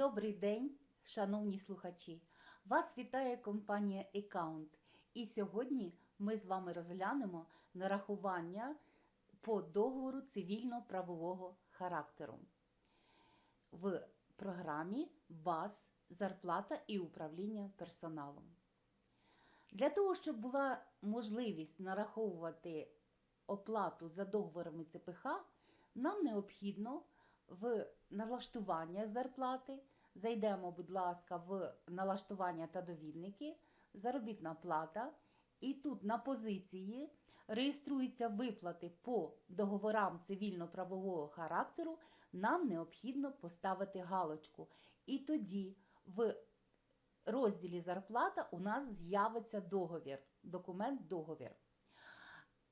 Добрий день, шановні слухачі! Вас вітає компанія Account. І сьогодні ми з вами розглянемо нарахування по договору цивільно-правового характеру в програмі БАЗ Зарплата і управління персоналом. Для того, щоб була можливість нараховувати оплату за договорами ЦПХ, нам необхідно в налаштування зарплати. Зайдемо, будь ласка, в налаштування та довідники, заробітна плата. І тут на позиції реєструються виплати по договорам цивільно-правового характеру. Нам необхідно поставити галочку. І тоді в розділі зарплата у нас з'явиться договір, документ договір.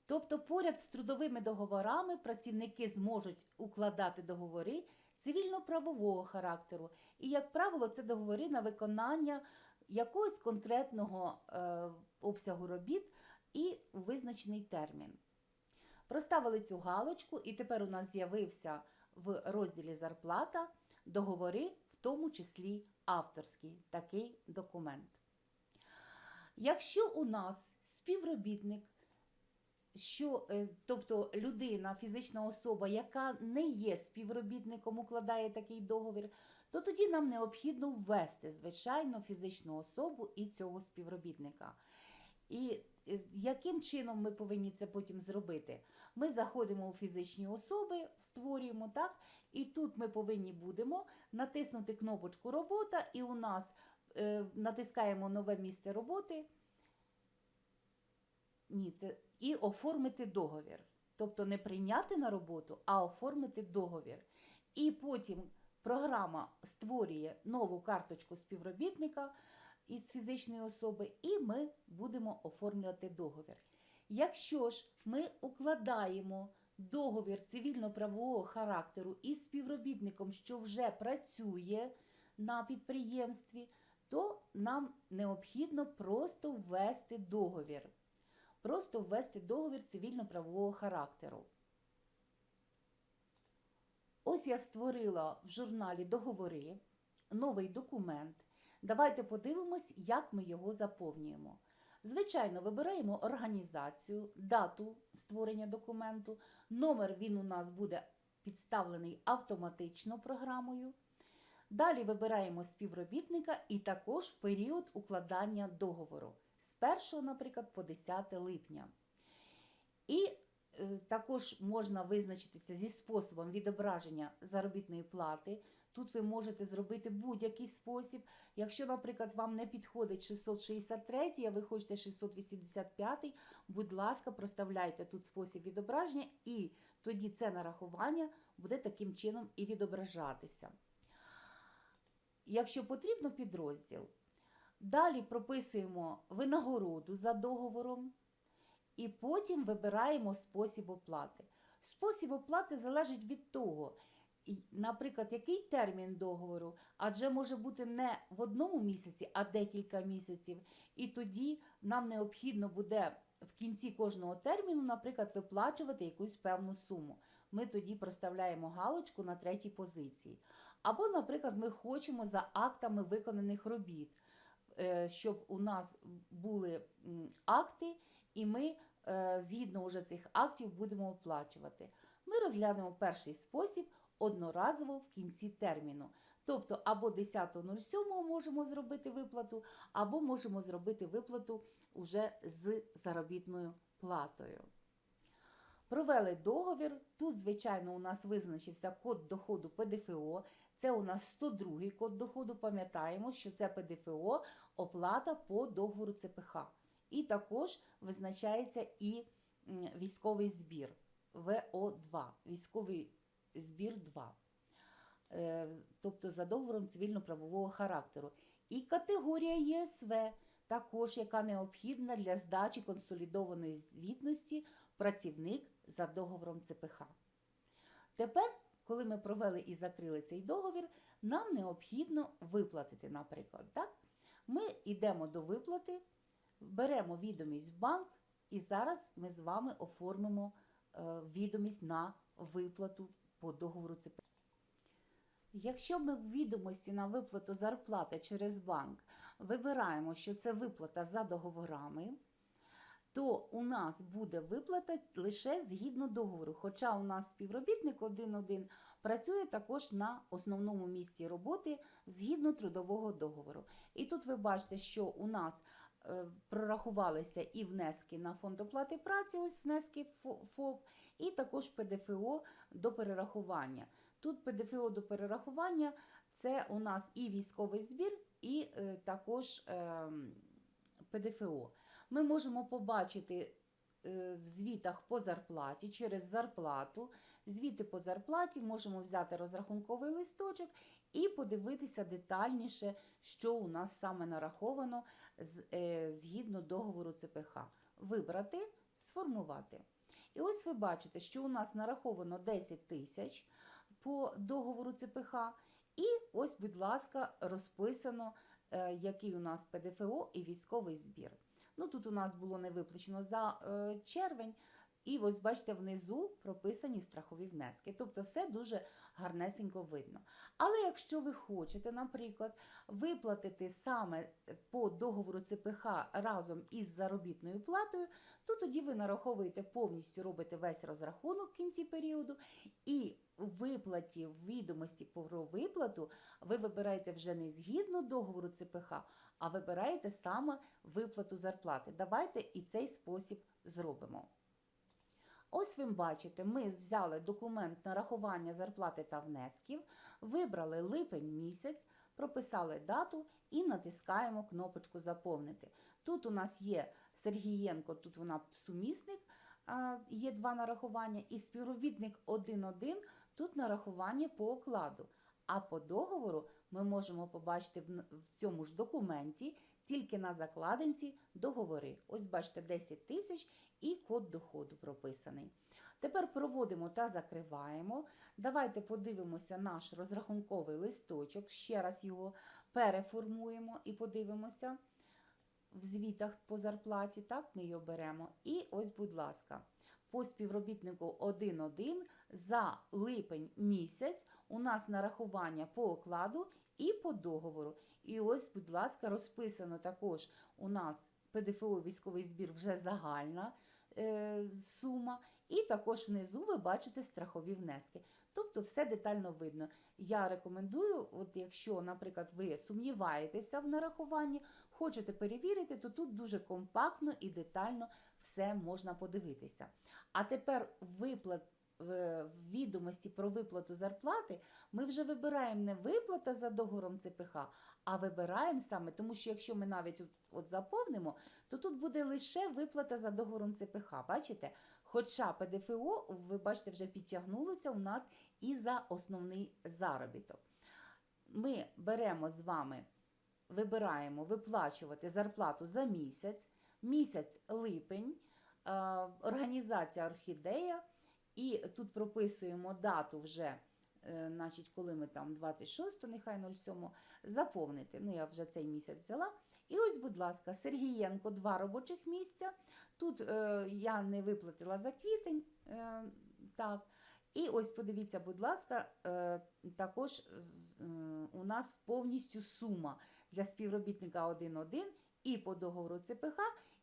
Тобто, поряд з трудовими договорами працівники зможуть укладати договори цивільно-правового характеру. І, як правило, це договори на виконання якогось конкретного е, обсягу робіт і визначений термін. Проставили цю галочку, і тепер у нас з'явився в розділі зарплата договори, в тому числі авторський такий документ. Якщо у нас співробітник що, е, тобто людина, фізична особа, яка не є співробітником, укладає такий договір, то тоді нам необхідно ввести, звичайно, фізичну особу і цього співробітника. І е, яким чином ми повинні це потім зробити? Ми заходимо у фізичні особи, створюємо так, і тут ми повинні будемо натиснути кнопочку Робота, і у нас е, натискаємо нове місце роботи. Ні, це і оформити договір. Тобто не прийняти на роботу, а оформити договір. І потім програма створює нову карточку співробітника із фізичної особи, і ми будемо оформлювати договір. Якщо ж ми укладаємо договір цивільно-правового характеру із співробітником, що вже працює на підприємстві, то нам необхідно просто ввести договір просто ввести договір цивільно-правового характеру. Ось я створила в журналі договори, новий документ. Давайте подивимось, як ми його заповнюємо. Звичайно, вибираємо організацію, дату створення документу. Номер він у нас буде підставлений автоматично програмою. Далі вибираємо співробітника і також період укладання договору з 1, наприклад, по 10 липня. І е, також можна визначитися зі способом відображення заробітної плати. Тут ви можете зробити будь-який спосіб. Якщо, наприклад, вам не підходить 663, а ви хочете 685, будь ласка, проставляйте тут спосіб відображення, і тоді це нарахування буде таким чином і відображатися. Якщо потрібно підрозділ, Далі прописуємо винагороду за договором і потім вибираємо спосіб оплати. Спосіб оплати залежить від того, наприклад, який термін договору, адже може бути не в одному місяці, а декілька місяців. І тоді нам необхідно буде в кінці кожного терміну, наприклад, виплачувати якусь певну суму. Ми тоді проставляємо галочку на третій позиції. Або, наприклад, ми хочемо за актами виконаних робіт. Е, щоб у нас були акти, і ми е, згідно уже цих актів будемо оплачувати. Ми розглянемо перший спосіб одноразово в кінці терміну. Тобто, або 10.07 можемо зробити виплату, або можемо зробити виплату уже з заробітною платою. Провели договір. Тут, звичайно, у нас визначився код доходу ПДФО. Це у нас 102 код доходу. Пам'ятаємо, що це ПДФО оплата по договору ЦПХ. І також визначається і військовий збір ВО2, військовий збір 2. Е, тобто за договором цивільно-правового характеру. І категорія ЄСВ, також яка необхідна для здачі консолідованої звітності працівник за договором ЦПХ. Тепер, коли ми провели і закрили цей договір, нам необхідно виплатити, наприклад. Так? Ми йдемо до виплати, беремо відомість в банк, і зараз ми з вами оформимо е, відомість на виплату по договору ЦПХ. Якщо ми в відомості на виплату зарплати через банк вибираємо, що це виплата за договорами, то у нас буде виплата лише згідно договору. Хоча у нас співробітник 1.1 працює також на основному місці роботи згідно трудового договору. І тут ви бачите, що у нас е, прорахувалися і внески на фонд оплати праці, ось внески ФО- ФОП, і також ПДФО до перерахування. Тут ПДФО до перерахування це у нас і військовий збір, і е, також ем, ПДФО. Ми можемо побачити е, в звітах по зарплаті через зарплату. Звіти по зарплаті можемо взяти розрахунковий листочок і подивитися детальніше, що у нас саме нараховано е, згідно договору ЦПХ. Вибрати, сформувати. І ось ви бачите, що у нас нараховано 10 тисяч по договору ЦПХ. І ось, будь ласка, розписано, е, який у нас ПДФО і військовий збір. Ну, тут у нас було не виплачено за е, червень. І ось бачите, внизу прописані страхові внески. Тобто все дуже гарнесенько видно. Але якщо ви хочете, наприклад, виплатити саме по договору ЦПХ разом із заробітною платою, то тоді ви нараховуєте повністю, робите весь розрахунок в кінці періоду, і виплаті в відомості про виплату ви вибираєте вже не згідно договору ЦПХ, а вибираєте саме виплату зарплати. Давайте і цей спосіб зробимо. Ось ви бачите, ми взяли документ нарахування зарплати та внесків, вибрали липень місяць, прописали дату і натискаємо кнопочку Заповнити. Тут у нас є Сергієнко, тут вона сумісник, є два нарахування, і співробітник 1.1, тут нарахування по окладу. А по договору ми можемо побачити в цьому ж документі тільки на закладинці договори. Ось бачите, 10 тисяч і код доходу прописаний. Тепер проводимо та закриваємо. Давайте подивимося наш розрахунковий листочок. Ще раз його переформуємо і подивимося в звітах по зарплаті. Так, ми його беремо. І ось, будь ласка, по співробітнику 1.1 за липень місяць у нас нарахування по окладу і по договору. І ось, будь ласка, розписано також у нас ПДФО військовий збір вже загальна е, сума. І також внизу ви бачите страхові внески. Тобто все детально видно. Я рекомендую, от якщо, наприклад, ви сумніваєтеся в нарахуванні, хочете перевірити, то тут дуже компактно і детально все можна подивитися. А тепер виплат в відомості про виплату зарплати ми вже вибираємо не виплата за договором ЦПХ, а вибираємо саме, тому що якщо ми навіть от, от заповнимо, то тут буде лише виплата за договором ЦПХ. Бачите? Хоча ПДФО, ви бачите, вже підтягнулося у нас і за основний заробіток. Ми беремо з вами, вибираємо виплачувати зарплату за місяць, місяць липень, організація Орхідея, і тут прописуємо дату вже. Е, Значить, коли ми там 26, нехай 07, заповнити. Ну, я вже цей місяць взяла. І ось, будь ласка, Сергієнко, два робочих місця. Тут е, я не виплатила за квітень. Е, так. І ось подивіться, будь ласка, е, також е, у нас повністю сума для співробітника 1.1 і по договору ЦПХ,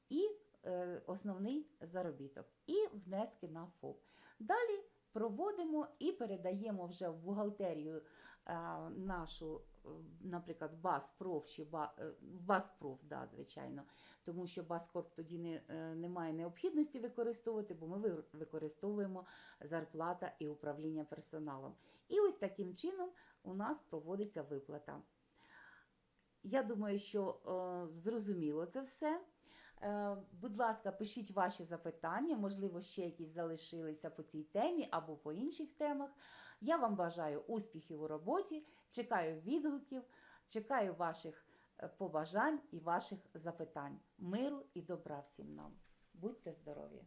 і е, основний заробіток, і внески на ФОП. Далі проводимо і передаємо вже в бухгалтерію е, нашу, е, наприклад, БАСПРОФ чи ба, е, БАСПРОФ, да, звичайно, тому що Баскорп тоді не, немає необхідності використовувати, бо ми використовуємо зарплата і управління персоналом. І ось таким чином у нас проводиться виплата. Я думаю, що зрозуміло це все. Е, будь ласка, пишіть ваші запитання, можливо, ще якісь залишилися по цій темі або по інших темах. Я вам бажаю успіхів у роботі, чекаю відгуків, чекаю ваших е, побажань і ваших запитань. Миру і добра всім нам. Будьте здорові!